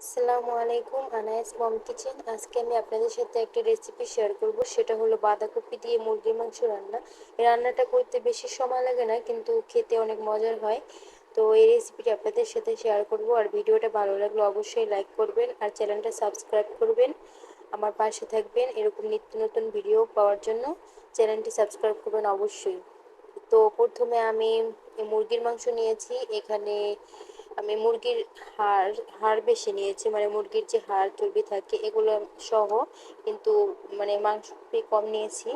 আসসালামু আলাইকুম, আনায়াস মম কিচেন। আজকে আমি আপনাদের সাথে একটা রেসিপি শেয়ার করব। সেটা হলো বাঁধাকপি দিয়ে মুরগির মাংস রান্না। রান্নাটা করতে বেশি সময় লাগে না, কিন্তু খেতে অনেক মজার হয়। তো এই রেসিপিটি আপনাদের সাথে শেয়ার করব। আর ভিডিওটা ভালো লাগলে অবশ্যই লাইক করবেন আর চ্যানেলটা সাবস্ক্রাইব করবেন। আমার পাশে থাকবেন এরকম নিত্য নতুন ভিডিও পাওয়ার জন্য। চ্যানেলটি সাবস্ক্রাইব করবেন অবশ্যই। তো প্রথমে আমি মুরগির মাংস নিয়েছি। এখানে আমি মুরগির হাড় হাড় বেশি নিয়েছি মানে মুরগির যে হাড়, চর্বি থাকে, এগুলো সহ কিন্তু মানে মাংস কম নিয়েছি।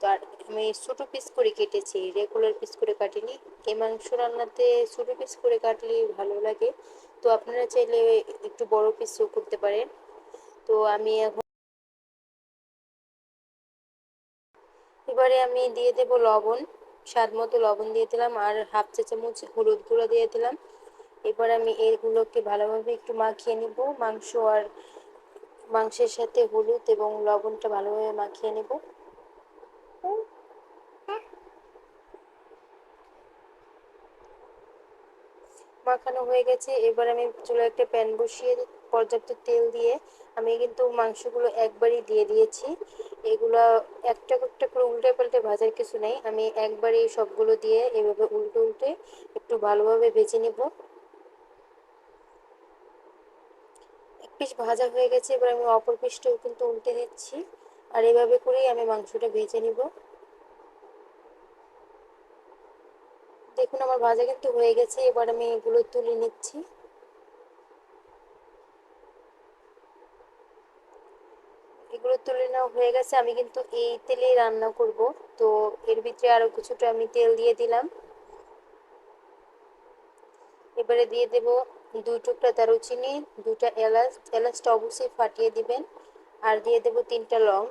তো আর আমি ছোটো পিস করে কেটেছি রেগুলার পিস করে কাটিনি। এই মাংস রান্নাতে ছোটো পিস করে কাটলে ভালো লাগে। তো আপনারা চাইলে একটু বড় পিসও করতে পারেন। তো আমি এখন এবারে আমি দিয়ে দেব লবণ, স্বাদ মতো লবণ দিয়ে দিলাম, আর হাফ চা চামচ হলুদ গুঁড়ো দিয়ে দিলাম। এবার আমি এগুলোকে ভালোভাবে একটু মাখিয়ে নিব। মাংস আর মাংসের সাথে হলুদ এবং লবণটা ভালোভাবে মাখিয়ে নেব। মাখানো হয়ে গেছে। এবার আমি চুলো একটা প্যান বসিয়ে পর্যাপ্ত তেল দিয়ে আমি কিন্তু মাংসগুলো একবারই দিয়ে দিয়েছি। এগুলো একটা একটা করে উল্টে পাল্টে ভাজার কিছু নেই। আমি একবারই সবগুলো দিয়ে এভাবে উল্টে উল্টে একটু ভালোভাবে ভেজে নেব। পিস ভাজা হয়ে গেছে, এবার আমি অপর পিসটাও কিন্তু উল্টে দিচ্ছি। আর এভাবে করেই আমি মাংসটা ভেজে নিব। দেখুন, আমার ভাজা কিন্তু হয়ে গেছে, এবার আমি এগুলো তুলে নিচ্ছি। এগুলো তুলে নেওয়া হয়ে গেছে, আমি কিন্তু এই তেলেই রান্না করব। তো এর ভিতরে আরও কিছুটা আমি তেল দিয়ে দিলাম। এবারে দিয়ে দেব দুই টুকরা দারুচিনি দুটা এলাচ, এলাচটা অবশ্যই ফাটিয়ে দিবেন আর দিয়ে দেব তিনটা লং।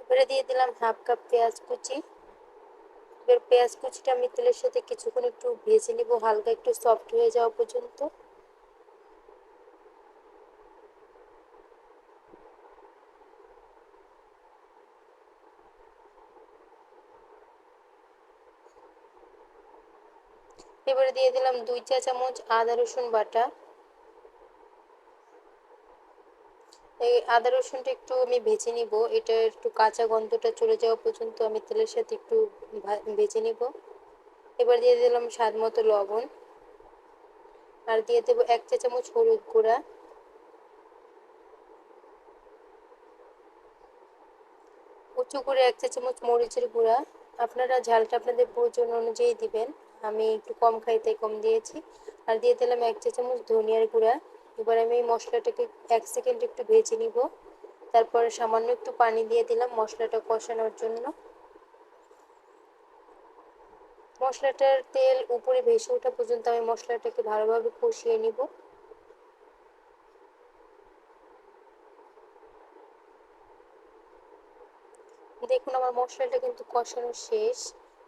এবারে দিয়ে দিলাম হাফ কাপ পেঁয়াজ কুচি। এবার পেঁয়াজ কুচিটা আমি তেলের সাথে কিছুক্ষণ একটু ভেজে নিব, হালকা একটু সফট হয়ে যাওয়া পর্যন্ত। এবারে দিয়ে দিলাম দুই চা চামচ আদা রসুন বাটা। এই আদা রসুনটা একটু আমি ভেজে নিব। এটা একটু কাঁচা গন্ধটা চলে যাওয়া পর্যন্ত আমি তেলের সাথে একটু ভেজে নিব। এবার দিয়ে দিলাম স্বাদ মতো লবণ। আর দিয়ে দেবো এক চা চামচ হলুদ গুঁড়া। উঁচু করে এক চা চামচ মরিচের গুঁড়া। আপনারা ঝালটা আপনাদের প্রয়োজন অনুযায়ী দিবেন। আমি একটু কম খাই তাই কম দিয়েছি। আর দিয়ে দিলাম এক চা চামচ ধনিয়ার গুঁড়া। এবার আমি মশলাটাকে এক সেকেন্ড একটু ভেজে নিব। তারপরে সামান্য একটু পানি দিয়ে দিলাম মশলাটা কষানোর জন্য। মশলাটার তেল উপরে ভেসে ওঠা পর্যন্ত আমি মশলাটাকে ভালোভাবে কষিয়ে নিব। দেখুন, আমার মশলাটা কিন্তু কষানো শেষ।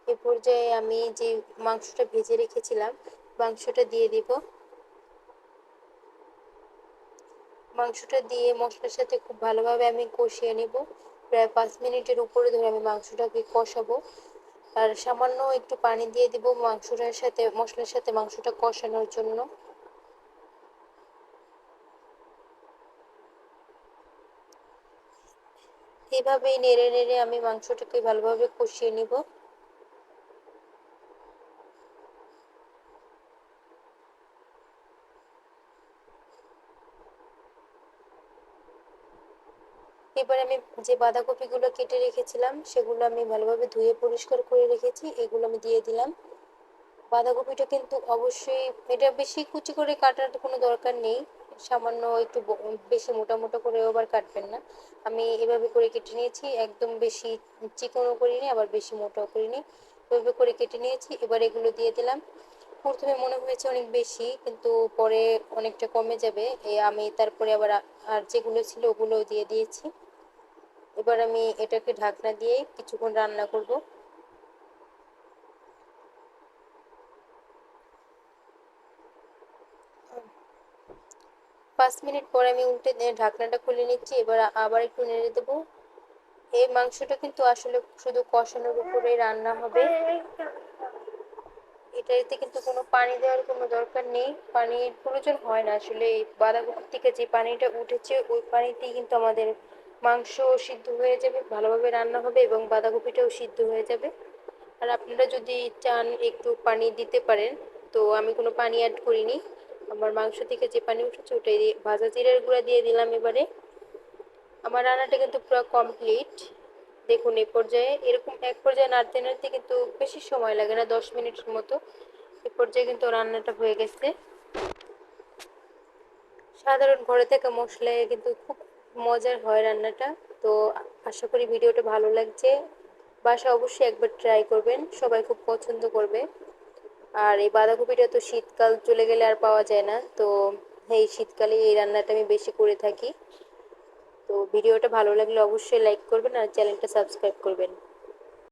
এ পর্যায়ে আমি যে মাংসটা ভেজে রেখেছিলাম, মাংসটা দিয়ে দিব। মাংসটা দিয়ে মশলার সাথে খুব ভালোভাবে আমি কষিয়ে নেব। প্রায় পাঁচ মিনিটের উপরে ধরে আমি মাংসটাকে কষাবো। আর সামান্য একটু পানি দিয়ে দিব মাংসটার সাথে, মশলার সাথে মাংসটা কষানোর জন্য। এভাবেই নেড়ে নেড়ে আমি মাংসটাকে ভালোভাবে কষিয়ে নিব। এবার আমি যে বাঁধাকপিগুলো কেটে রেখেছিলাম, সেগুলো আমি ভালোভাবে ধুয়ে পরিষ্কার করে রেখেছি, এগুলো আমি দিয়ে দিলাম। বাঁধাকপিটা কিন্তু অবশ্যই, এটা বেশি কুচি করে কাটার কোনো দরকার নেই, সামান্য একটু বেশি মোটা মোটা করে আবার কাটবেন না। আমি এভাবে করে কেটে নিয়েছি, একদম বেশি চিকনও করিনি, আবার বেশি মোটাও করিনি। এভাবে করে কেটে নিয়েছি, এবার এগুলো দিয়ে দিলাম। প্রথমে মনে হয়েছে অনেক বেশি, কিন্তু পরে অনেকটা কমে যাবে। আমি তারপরে আবার আর যেগুলো ছিল ওগুলোও দিয়ে দিয়েছি। এবার আমি এটাকে ঢাকনা দিয়ে কিছুক্ষণ রান্না করব। পাঁচ মিনিট পরে আমি উল্টে ঢাকনাটা খুলে নিচ্ছি, এবার আবার একটু নেড়ে দেবো। এই মাংসটা কিন্তু আসলে শুধু কষানোর উপরে রান্না হবে। এটাতে কিন্তু কোনো পানি দেওয়ার কোনো দরকার নেই। পানির প্রয়োজন হয় না। আসলে এই বাঁধাকপির থেকে যে পানিটা উঠেছে, ওই পানিতেই কিন্তু আমাদের মাংস সিদ্ধ হয়ে যাবে, ভালোভাবে রান্না হবে এবং বাঁধাকপিটাও সিদ্ধ হয়ে যাবে। আর আপনারা যদি চান একটু পানি দিতে পারেন, তো আমি কোনো পানি অ্যাড করিনি। আমার মাংস থেকে যে পানি উঠেছে ওটাই দিয়ে, ভাজা জিরের গুঁড়া দিয়ে দিলাম এবারে। আমার রান্নাটা কিন্তু পুরো কমপ্লিট দেখুন, এ পর্যায়ে, এরকম এক পর্যায়ে নাড়তে নাড়তে কিন্তু বেশি সময় লাগে না, দশ মিনিটের মতো। এ পর্যায়ে কিন্তু রান্নাটা হয়ে গেছে। সাধারণ ঘরে থাকা মশলায় কিন্তু খুব মজার হয় রান্নাটা। তো আশা করি ভিডিওটা ভালো লাগছে। বাসা অবশ্যই একবার ট্রাই করবেন। সবাই খুব পছন্দ করবে। আর এই বাঁধাকপিটা তো শীতকাল চলে গেলে আর পাওয়া যায় না। তো এই শীতকালে এই রান্নাটা আমি বেশি করে থাকি। তো ভিডিওটা ভালো লাগলে অবশ্যই লাইক করবেন আর চ্যানেলটা সাবস্ক্রাইব করবেন।